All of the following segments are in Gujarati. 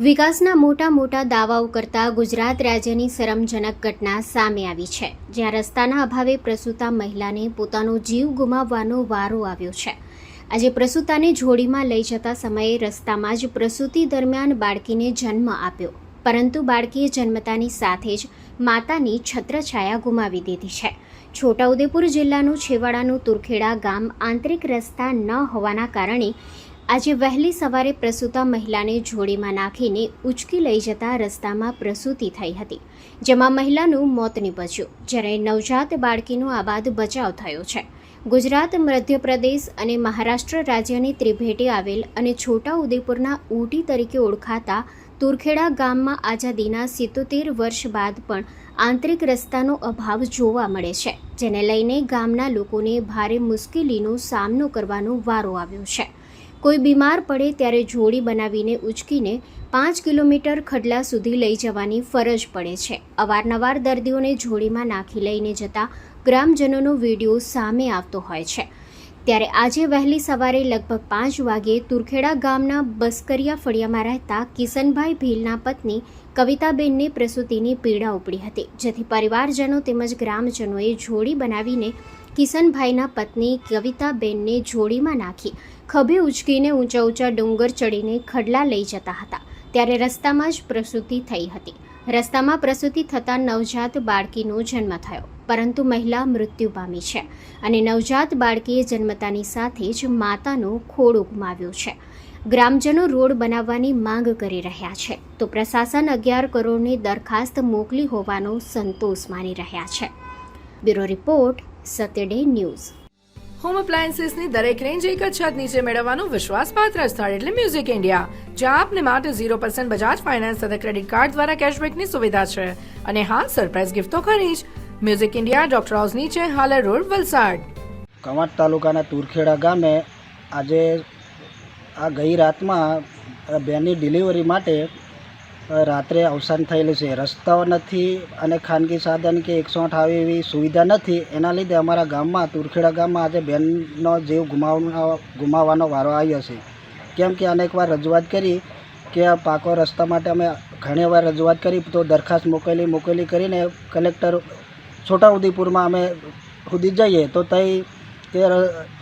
વિકાસના મોટા મોટા દાવાઓ કરતા ગુજરાત રાજ્યની શરમજનક ઘટના સામે આવી છે, જ્યાં રસ્તાના અભાવે પ્રસૂતા મહિલાને પોતાનો જીવ ગુમાવવાનો વારો આવ્યો છે. આજે પ્રસૂતાને જોડીમાં લઈ જતા સમયે રસ્તામાં જ પ્રસૂતિ દરમિયાન બાળકીને જન્મ આપ્યો. પરંતુ બાળકીએ જન્મતાની સાથે જ માતાની છત્રછાયા ગુમાવી દીધી છે. છોટાઉદેપુર જિલ્લાનું છેવાડાનું તુરખેડા ગામ આંતરિક રસ્તા ન હોવાના કારણે આજે વહેલી સવારે પ્રસૂતા મહિલાને જોડીમાં નાખીને ઉચકી લઈ જતા રસ્તામાં પ્રસૂતિ થઈ હતી, જેમાં મહિલાનું મોત નીપજ્યું, જ્યારે નવજાત બાળકીનો આબાદ બચાવ થયો છે. ગુજરાત, મધ્યપ્રદેશ અને મહારાષ્ટ્ર રાજ્યની ત્રિભેટે આવેલ અને છોટા ઉદેપુરના ઊટી તરીકે ઓળખાતા તુરખેડા ગામમાં આઝાદીના સિત્તોતેર વર્ષ બાદ પણ આંતરિક રસ્તાનો અભાવ જોવા મળે છે, જેને લઈને ગામના લોકોને ભારે મુશ્કેલીનો સામનો કરવાનો વારો આવ્યો છે. કોઈ બીમાર પડે ત્યારે જોડી બનાવીને ઉચકીને પાંચ કિલોમીટર ખડલા સુધી લઈ જવાની ફરજ પડે છે. અવારનવાર દર્દીઓને જોડીમાં નાખી લઈને જતા ગ્રામજનોનો વીડિયો સામે આવતો હોય છે. ત્યારે આજે વહેલી સવારે લગભગ પાંચ વાગ્યે તુરખેડા ગામના બસ્કરિયા ફળિયામાં રહેતા કિશનભાઈ ભીલના પત્ની કવિતાબેનને પ્રસૂતિની પીડા ઉપડી હતી, જેથી પરિવારજનો તેમજ ગ્રામજનોએ જોડી બનાવીને કિશનભાઈના પત્ની કવિતાબેનને જોડીમાં નાખી, ખભે ઉચકીને ઊંચા ઊંચા ડુંગર ચડીને ખડલા લઈ જતા હતા. ત્યારે રસ્તામાં જ પ્રસૂતિ થઈ હતી. રસ્તામાં પ્રસૂતિ થતાં નવજાત બાળકીનો જન્મ થયો. પરંતુ મહિલા મૃત્યુ પામી છે અને નવજાત બાળકીએ જન્મતાની સાથે જ માતાનો ખોડો ગુમાવ્યો છે. ગ્રામજનો રોડ બનાવવાની માંગ કરી રહ્યા છે તો પ્રશાસન અગિયાર કરોડની દરખાસ્ત મોકલી હોવાનો સંતોષ માની રહ્યા છે. Bureau report, સત્યડે news. હોમ એપ્લાયન્સીસની દરેક રેન્જ એક જ છત નીચે મેળવવાનું વિશ્વાસપાત્ર સ્થળ એટલે મ્યુઝિક ઇન્ડિયા જ્યાં આપને માટે ઝીરો પર્સન્ટ બજાજ ફાઇનાન્સ તથા ક્રેડિટ કાર્ડ દ્વારા કેશબેકની સુવિધા છે. અને હા સરપ્રાઇઝ ગિફ્ટ તો ખરી જ. મ્યુઝિક ઇન્ડિયા ડોક્ટર હાઉસ નીચે, હાલર રોડ, વલસાડ. કવાંટ તાલુકાના તુરખેડા ગામે આજે આ ગઈ રાતમાં બેની ડિલિવરી માટે રાત્રે અવસાન થયેલું છે. રસ્તાઓ નથી અને ખાનગી સાધન કે એકસો આઠ આવી એવી સુવિધા નથી. એના લીધે અમારા ગામમાં, તુરખેડા ગામમાં આજે બેનનો જીવ ગુમાવવાનો ગુમાવવાનો વારો આવ્યો છે. કેમ કે અનેકવાર રજૂઆત કરી કે પાકો રસ્તા માટે અમે ઘણી વાર રજૂઆત કરી, તો દરખાસ્ત મોકલી મોકલી કરીને કલેક્ટર છોટાઉદેપુરમાં અમે સુધી જઈએ. તો તઈ તે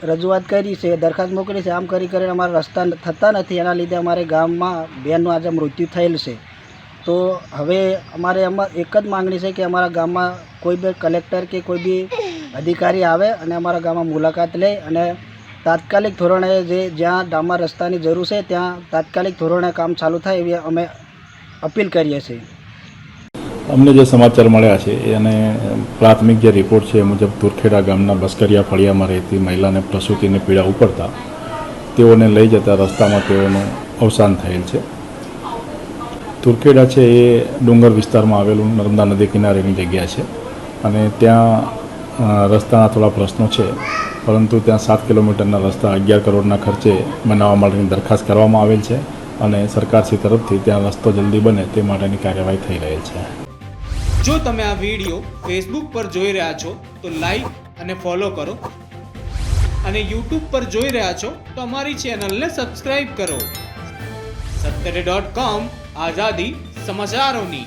રજૂઆત કરી છે, દરખાસ્ત મોકલી છે. આમ કરી કરીને અમારા રસ્તા થતા નથી. એના લીધે અમારે ગામમાં બેનનું આજે મૃત્યુ થયેલ છે. તો હવે અમારે એમાં એક જ માંગણી છે કે અમારા ગામમાં કોઈ બી કલેક્ટર કે કોઈ બી અધિકારી આવે અને અમારા ગામમાં મુલાકાત લે અને તાત્કાલિક ધોરણે જે જ્યાં ડામર રસ્તાની જરૂર છે ત્યાં તાત્કાલિક ધોરણે કામ ચાલુ થાય એવી અમે અપીલ કરીએ છીએ. અમને જે સમાચાર મળ્યા છે એને પ્રાથમિક જે રિપોર્ટ છે એ મુજબ તુરખેડા ગામના બસ્કરિયા ફળિયામાં રહેતી મહિલાને પ્રસૂતિની પીડા ઉપડતા તેઓને લઈ જતા રસ્તામાં તેઓનું અવસાન થયેલ છે. તુરખેડા છે એ ડુંગર વિસ્તારમાં આવેલું નર્મદા નદી કિનારેની જગ્યા છે. અને ત્યાં રસ્તાના થોડા પ્રશ્નો છે. પરંતુ ત્યાં સાત કિલોમીટરના રસ્તા અગિયાર કરોડના ખર્ચે બનાવવા માટેની દરખાસ્ત કરવામાં આવેલ છે અને સરકારશ્રી તરફથી ત્યાં રસ્તો જલ્દી બને તે માટેની કાર્યવાહી થઈ રહેલ છે. જો તમે આ વીડિયો ફેસબુક પર જોઈ રહ્યા છો, તો લાઈક અને ફોલો કરો. અને યુટ્યુબ પર જોઈ રહ્યા છો, તો અમારી ચેનલને સબસ્ક્રાઇબ કરો. સત્તરે ડોટ કોમ આઝાદી સમાચારોની